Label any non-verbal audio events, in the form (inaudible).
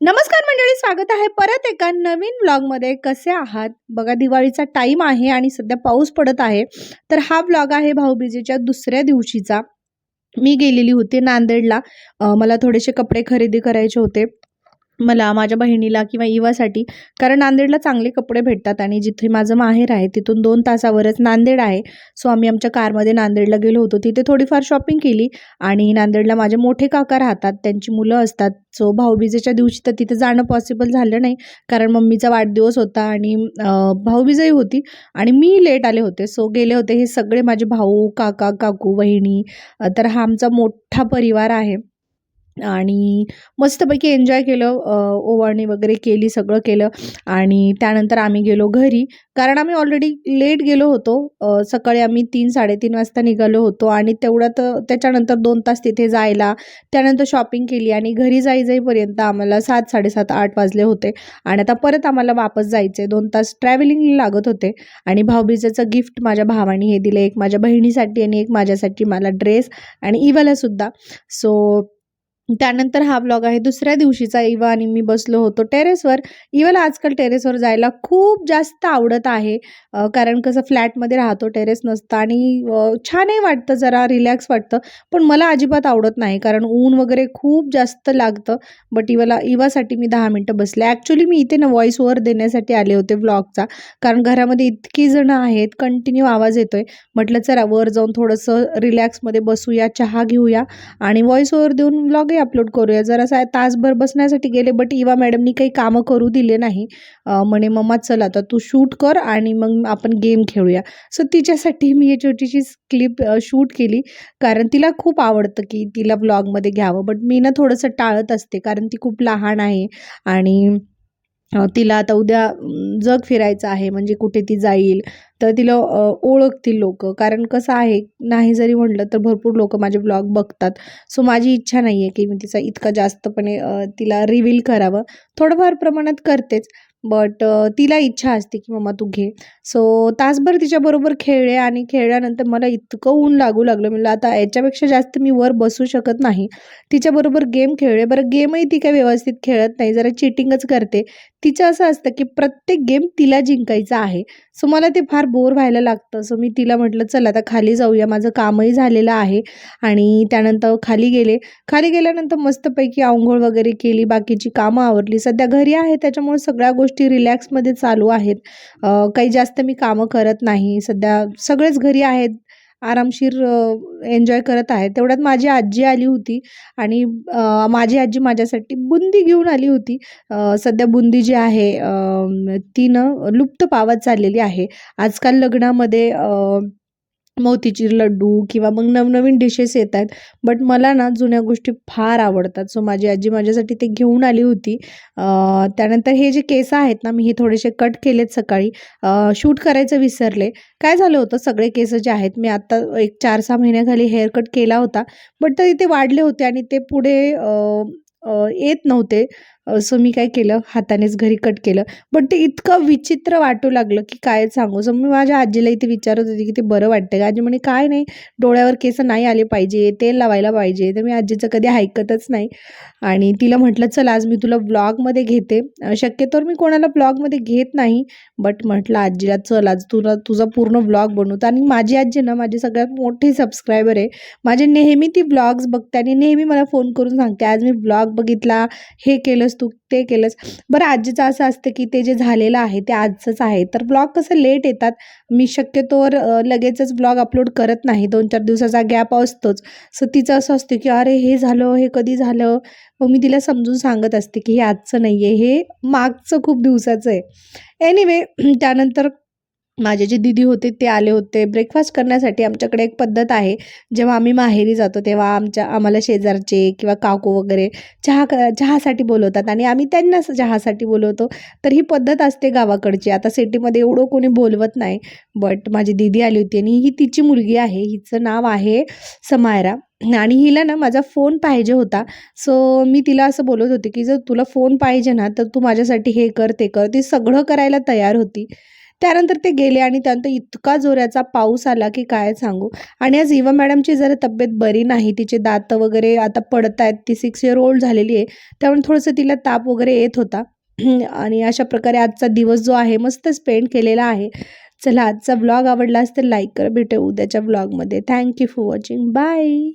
नमस्कार मंडळी स्वागत आहे परत एका नवीन व्लॉगमध्ये कसे आहात? बघा दिवाळीचा टाईम आहे आणि सध्या पाऊस पडत आहे. तर हा व्लॉग आहे भाऊबीजेच्या दुसऱ्या दिवशीचा. मी गेलेली होते नांदेडला. मला थोडेसे कपडे खरेदी करायचे होते. मला माझ्या बहिणीला किंवा इवासाठी कारण नांदेडला चांगले कपडे भेटतात आणि जिथे माझं माहेर आहे तिथून दोन तासावरच नांदेड आहे. सो आम्ही आमच्या कारमध्ये नांदेडला गेलो होतो. तिथे थोडीफार शॉपिंग केली आणि नांदेडला माझे मोठे काका राहतात त्यांची मुलं असतात. सो भाऊबीजेच्या दिवशी तर तिथे जाणं पॉसिबल झालं नाही कारण मम्मीचा वाढदिवस होता आणि भाऊबीजही होती आणि मी लेट आले होते. सो गेले होते हे सगळे माझे भाऊ काका काकू बहिणी तर हा आमचा मोठा परिवार आहे. आणि मस्तपैकी एन्जॉय केलं ओवाळणी वगैरे केली सगळं केलं. आणि त्यानंतर आम्ही गेलो घरी. कारण आम्ही ऑलरेडी लेट गेलो होतो. सकाळी आम्ही तीन साडेतीन वाजता निघालो होतो. आणि तेवढ्यात त्याच्यानंतर दोन तास तिथे जायला त्यानंतर शॉपिंग केली आणि घरी जाई जाईपर्यंत आम्हाला सात साडेसात आठ वाजले होते. आणि आता परत आम्हाला वापस जायचे दोन तास ट्रॅव्हलिंग लागत होते. आणि भाऊबीजेचं गिफ्ट माझ्या भावाने हे दिलं. एक माझ्या बहिणीसाठी आणि एक माझ्यासाठी मला ड्रेस आणि इवालासुद्धा. सो त्यानंतर हा ब्लॉग आहे. दुसऱ्या दिवशीचा इवा आणि मी बसलो होतो टेरेसवर इवाला आजकाल टेरेसवर जायला खूप जास्त आवडत आहे. कारण कसं फ्लॅटमध्ये राहतो टेरेस नसतं आणि छानही वाटतं जरा रिलॅक्स वाटतं. पण मला अजिबात आवडत नाही कारण ऊन वगैरे खूप जास्त लागतं. बट इवाला इवासाठी मी दहा मिनटं बसले. ॲक्च्युली मी इथे ना व्हॉइस ओव्हर देण्यासाठी आले होते ब्लॉगचा कारण घरामध्ये इतकी जणं आहेत कंटिन्यू आवाज येतोय. म्हटलं चला वर जाऊन थोडंसं रिलॅक्समध्ये बसूया चहा घेऊया. आणि व्हॉइस ओव्हर देऊन ब्लॉग अपलोड करूया. जरासा तासभर बसण्यासाठी गेले बट इवा मॅडमनी काही कामं करू दिले नाही. म्हणे मम्मा चल आता तू शूट कर आणि मग आपण गेम खेळूया. सो तिच्यासाठी मी ही छोटीशी क्लिप शूट केली. कारण तिला खूप आवडतं की तिला ब्लॉगमध्ये घ्यावं. बट मी ना थोडंसं टाळत असते. कारण ती खूप लहान आहे. आणि तिला आता उद्या जग फिरायचं आहे. म्हणजे कुठे ती जाईल. तर तिला ओळखतील लोक. कारण कसं आहे नाही जरी म्हटलं तर भरपूर लोक माझे ब्लॉग बघतात. सो माझी इच्छा नाही आहे की मी तिचा इतका जास्तपणे तिला रिव्हील करावं. थोडंफार प्रमाणात करतेच. बट तिला इच्छा असते की मम्मा तू घे. सो तासभर तिच्याबरोबर खेळले आणि खेळल्यानंतर मला इतकं ऊन लागू लागलं. म्हणलं आता याच्यापेक्षा जास्त मी वर बसू शकत नाही. तिच्याबरोबर गेम खेळले. बरं गेमही ती काही व्यवस्थित खेळत नाही. जरा चिटिंगच करते. तिचं असं असतं की प्रत्येक गेम तिला जिंकायचा आहे. सो मला ते फार बोर व्हायला लागतं. सो मी तिला म्हटलं चल आता खाली जाऊया. माझं कामही झालेलं आहे. आणि त्यानंतर खाली गेले. खाली गेल्यानंतर मस्तपैकी आंघोळ वगैरे केली. बाकीची कामं आवरली. सध्या घरी आहे त्याच्यामुळे सगळ्या गोष्टी रिलॅक्समध्ये चालू आहेत. काही जास्त मी कामं करत नाही. सध्या सगळेच घरी आहेत आरामशीर एन्जॉय करत आहे तेवढ्यात माझी आजी आली होती आणि माझी आजी माझ्यासाठी बुंदी घेऊन आली होती. सध्या बुंदी जी आहे अम, ती न लुप्त पावत चाललेली आहे. आजकाल लग्नामध्ये मोतीचूर लड्डू किंवा मग नवनवीन डिशेस येत आहेत बट मला ना जुन्या गोष्टी फार आवडतात. सो माझी आजी माझ्यासाठी ते घेऊन आली होती. त्यानंतर हे जे केस आहेत ना मी हे थोडेसे कट केलेत सकाळी. शूट करायचं विसरले. काय झालं होतं? सगळे केस जे आहेत मी आत्ता एक चार सहा महिन्याखाली हेअर कट केला होता. बट तरी ते वाढले होते आणि ते पुढे येत नव्हते. सो मी काय केलं? हातानेच घरी कट केलं. बट ते इतकं विचित्र वाटू लागलं की काय सांगू? सो मी माझ्या आजीला इथे विचारत होती की ते बरं वाटतं का? आजी म्हणे काय नाही. डोळ्यावर केस नाही आले पाहिजे. तेल लावायला पाहिजे. तर मी आजीचं कधी ऐकतच नाही. आणि तिला म्हटलं चल आज मी तुला ब्लॉगमध्ये घेते. शक्यतोवर मी कोणाला ब्लॉगमध्ये घेत नाही बट म्हटलं आजीला चल आज तुला तुझा पूर्ण ब्लॉग बनवतो आणि माझी आजी ना माझी सगळ्यात मोठी सबस्क्रायबर आहे. माझे नेहमी ती ब्लॉग्स बघते आणि नेहमी मला फोन करून सांगते आज मी ब्लॉग बघितला हे केलंस तू ते केलंस. बरं आजीचं असं असतं की ते जे झालेलं आहे ते आजचंच आहे. तर ब्लॉग कसं लेट येतात. मी शक्यतोवर लगेचच ब्लॉग अपलोड करत नाही. दोन चार दिवसाचा गॅप असतोच. सो तिचं असं असतं की अरे हे झालं हे कधी झालं? मग मी तिला समजून सांगत असते की हे आजचं नाही आहे हे मागचं खूप दिवसाचं आहे. एनिवे (clears throat) त्यानंतर माझे जे दिदी होते ते आले होते. ब्रेकफास्ट करण्यासाठी आमच्याकडे एक पद्धत आहे. जेव्हा आम्ही माहेरी जातो तेव्हा आमच्या आम्हाला शेजारचे किंवा काकू वगैरे चहा क चहासाठी बोलवतात आणि आम्ही त्यांना चहासाठी बोलवतो. तर ही पद्धत असते गावाकडची. आता सिटीमध्ये एवढं कोणी बोलवत नाही बट माझी दीदी आली होती आणि ही तिची मुलगी आहे. हिचं नाव आहे समायरा. आणि हिला ना माझा फोन पाहिजे होता. सो मी तिला असं बोलत होते की जर तुला फोन पाहिजे ना तर तू माझ्यासाठी हे कर ते कर. ती सगळं करायला तयार होती. त्यानंतर ते गेले आणि त्यानंतर इतका जोराचा पाऊस आला की काय सांगू? आणि आज इवा मॅडमची जरा तब्येत बरी नाही. तिचे दात वगैरे आता पडत आहेत ती सिक्स इयर ओल्ड झालेली आहे. त्यामुळे थोडंसं तिला ताप वगैरे येत होता. (clears throat) आणि अशा प्रकारे आजचा दिवस जो आहे मस्त स्पेंड केलेला आहे. चला आजचा ब्लॉग आवडला तर लाईक करा. भेटू उद्याच्या ब्लॉगमध्ये थँक्यू फॉर वॉचिंग बाय